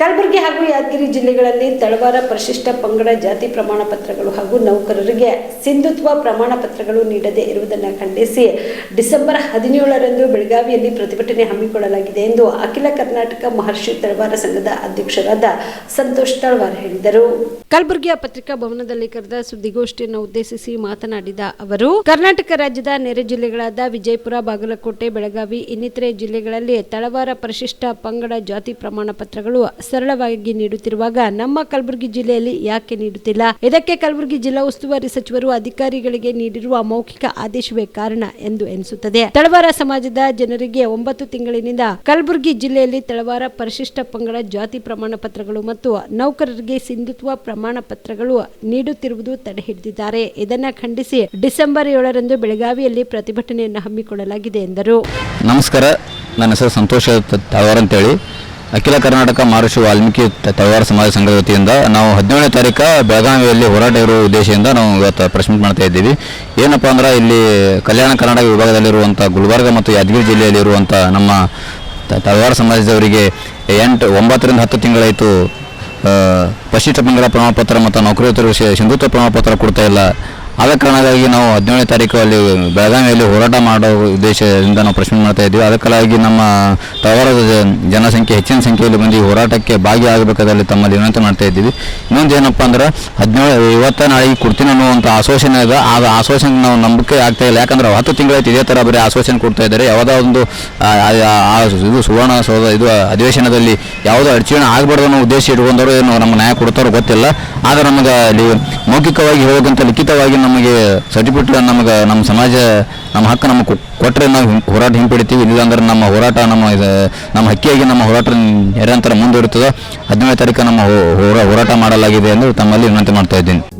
ಕಲಬುರಗಿ ಹಾಗೂ ಯಾದಗಿರಿ ಜಿಲ್ಲೆಗಳಲ್ಲಿ ತಳವಾರ ಪರಿಶಿಷ್ಟ ಪಂಗಡ ಜಾತಿ ಪ್ರಮಾಣ ಪತ್ರಗಳು ಹಾಗೂ ನೌಕರರಿಗೆ ಸಿಂಧುತ್ವ ಪ್ರಮಾಣ ಪತ್ರಗಳು ನೀಡದೇ ಇರುವುದನ್ನು ಖಂಡಿಸಿ ಡಿಸೆಂಬರ್ ಹದಿನೇಳರಂದು ಬೆಳಗಾವಿಯಲ್ಲಿ ಪ್ರತಿಭಟನೆ ಹಮ್ಮಿಕೊಳ್ಳಲಾಗಿದೆ ಎಂದು ಅಖಿಲ ಕರ್ನಾಟಕ ಮಹರ್ಷಿ ತಳವಾರ ಸಂಘದ ಅಧ್ಯಕ್ಷರಾದ ಸಂತೋಷ್ ತಳವಾರ್ ಹೇಳಿದರು. ಕಲಬುರಗಿಯ ಪತ್ರಿಕಾ ಭವನದಲ್ಲಿ ಕರೆದ ಸುದ್ದಿಗೋಷ್ಠಿಯನ್ನು ಉದ್ದೇಶಿಸಿ ಮಾತನಾಡಿದ ಅವರು, ಕರ್ನಾಟಕ ರಾಜ್ಯದ ನೆರೆ ಜಿಲ್ಲೆಗಳಾದ ವಿಜಯಪುರ, ಬಾಗಲಕೋಟೆ, ಬೆಳಗಾವಿ ಇನ್ನಿತರೆ ಜಿಲ್ಲೆಗಳಲ್ಲಿ ತಳವಾರ ಪರಿಶಿಷ್ಟ ಪಂಗಡ ಜಾತಿ ಪ್ರಮಾಣ ಪತ್ರಗಳು ಸರಳವಾಗಿ ನೀಡುತ್ತಿರುವಾಗ ನಮ್ಮ ಕಲಬುರಗಿ ಜಿಲ್ಲೆಯಲ್ಲಿ ಯಾಕೆ ನೀಡುತ್ತಿಲ್ಲ? ಇದಕ್ಕೆ ಕಲಬುರಗಿ ಜಿಲ್ಲಾ ಉಸ್ತುವಾರಿ ಸಚಿವರು ಅಧಿಕಾರಿಗಳಿಗೆ ನೀಡಿರುವ ಮೌಖಿಕ ಆದೇಶವೇ ಕಾರಣ ಎಂದು ಎನಿಸುತ್ತದೆ. ತಳವಾರ ಸಮಾಜದ ಜನರಿಗೆ ಒಂಬತ್ತು ತಿಂಗಳಿನಿಂದ ಕಲಬುರಗಿ ಜಿಲ್ಲೆಯಲ್ಲಿ ತಳವಾರ ಪರಿಶಿಷ್ಟ ಪಂಗಡ ಜಾತಿ ಪ್ರಮಾಣ ಪತ್ರಗಳು ಮತ್ತು ನೌಕರರಿಗೆ ಸಿಂಧುತ್ವ ಪ್ರಮಾಣ ಪತ್ರಗಳು ನೀಡುತ್ತಿರುವುದು ತಡೆ ಹಿಡಿದಿದ್ದಾರೆ. ಇದನ್ನ ಖಂಡಿಸಿ ಡಿಸೆಂಬರ್ ಏಳರಂದು ಬೆಳಗಾವಿಯಲ್ಲಿ ಪ್ರತಿಭಟನೆಯನ್ನು ಹಮ್ಮಿಕೊಳ್ಳಲಾಗಿದೆ ಎಂದರು. ನಮಸ್ಕಾರ. ನನ್ನ ಹೆಸರು ಸಂತೋಷ ತಳವಾರ ಅಂತೇಳಿ. ಅಖಿಲ ಕರ್ನಾಟಕ ಮಹರ್ಷಿ ವಾಲ್ಮೀಕಿ ತಯಾರ ಸಮಾಜ ಸಂಘದ ವತಿಯಿಂದ ನಾವು ಹದಿನೇಳನೇ ತಾರೀಕು ಬೆಳಗಾವಿಯಲ್ಲಿ ಹೋರಾಟ ಇರುವ ಉದ್ದೇಶದಿಂದ ನಾವು ಇವತ್ತು ಮೀಟ್ ಮಾಡ್ತಾ ಇದ್ದೀವಿ. ಏನಪ್ಪ ಅಂದ್ರೆ ಇಲ್ಲಿ ಕಲ್ಯಾಣ ಕರ್ನಾಟಕ ವಿಭಾಗದಲ್ಲಿರುವಂಥ ಗುಲ್ಬರ್ಗ ಮತ್ತು ಯಾದಗಿರಿ ಜಿಲ್ಲೆಯಲ್ಲಿರುವಂಥ ನಮ್ಮ ತಯಾರ ಸಮಾಜದವರಿಗೆ ಎಂಟು, ಒಂಬತ್ತರಿಂದ ಹತ್ತು ತಿಂಗಳಾಯಿತು ಪಶ್ಚಿಮ ಪಂಗಡ ಪ್ರಮಾಣ ಪತ್ರ ಮತ್ತು ನೌಕರಿತರು ಸಿಂಧುತ್ವ ಪ್ರಮಾಣಪತ್ರ ಕೊಡ್ತಾ ಇಲ್ಲ. ಆದ ಕಾರಣಕ್ಕಾಗಿ ನಾವು ಹದಿನೇಳನೇ ತಾರೀಕು ಅಲ್ಲಿ ಬೆಳಗಾವಿಯಲ್ಲಿ ಹೋರಾಟ ಮಾಡೋ ಉದ್ದೇಶದಿಂದ ನಾವು ಪ್ರಶ್ನೆ ಮಾಡ್ತಾ ಇದ್ದೀವಿ. ಅದಕ್ಕಾಗಿ ನಮ್ಮ ತವರದ ಜನಸಂಖ್ಯೆ, ಹೆಚ್ಚಿನ ಸಂಖ್ಯೆಯಲ್ಲಿ ಬಂದು ಹೋರಾಟಕ್ಕೆ ಭಾಗಿಯಾಗಬೇಕಾದಲ್ಲಿ ತಮ್ಮಲ್ಲಿ ವಿನಂತಿ ಮಾಡ್ತಾ ಇದ್ದೀವಿ. ಇನ್ನೊಂದು ಏನಪ್ಪ ಅಂದ್ರೆ ಹದಿನೇಳು ಇವತ್ತ ನಾಳೆ ಕೊಡ್ತೀನಿ ಅನ್ನುವಂಥ ಆಶ್ವಾಸನೆ ಇದೆ. ಆ ಆಶ್ವಾಸನೆ ನಾವು ನಂಬಿಕೆ ಆಗ್ತಾ ಇಲ್ಲ. ಯಾಕಂದ್ರೆ ಹತ್ತು ತಿಂಗಳಾಯ್ತು ಇದೇ ಥರ ಬರೀ ಆಶ್ವಾಸನೆ ಕೊಡ್ತಾ ಇದ್ದಾರೆ. ಯಾವುದೋ ಒಂದು ಇದು ಸುವರ್ಣ ಸೌಧ, ಇದು ಅಧಿವೇಶನದಲ್ಲಿ ಯಾವುದೋ ಅಡಚಣೆ ಆಗಬಾರ್ದು ಅನ್ನೋ ಉದ್ದೇಶ ಇಟ್ಕೊಂಡವರು ಏನು ನಮ್ಮ ನ್ಯಾಯ ಕೊಡ್ತಾರೋ ಗೊತ್ತಿಲ್ಲ. ಆದರೆ ನಮಗೆ ಅಲ್ಲಿ ಮೌಖಿಕವಾಗಿ ಹೇಳೋಕ್ಕಂತ ಲಿಖಿತವಾಗಿ ನಮಗೆ ಸರ್ಟಿಫಿಕೇಟ್ ನಮಗೆ, ನಮ್ಮ ಸಮಾಜ, ನಮ್ಮ ಹಕ್ಕು ನಮ್ಮ ಕೊಟ್ಟರೆ ನಾವು ಹೋರಾಟ ಹಿಂಪಡಿತೀವಿ ಇಲ್ಲಾಂದ್ರೆ ನಮ್ಮ ಹೋರಾಟ ನಮ್ಮ ನಮ್ಮ ಹಕ್ಕಿಯಾಗಿ ನಮ್ಮ ಹೋರಾಟ ನಿರಂತರ ಮುಂದುವರಿತದೆ. ಹದಿನೇಳನೇ ತಾರೀಕು ನಮ್ಮ ಹೋರಾ- ಹೋರಾಟ ಮಾಡಲಾಗಿದೆ ಎಂದು ತಮ್ಮಲ್ಲಿ ವಿನಂತಿ ಮಾಡ್ತಾ ಇದ್ದೀನಿ.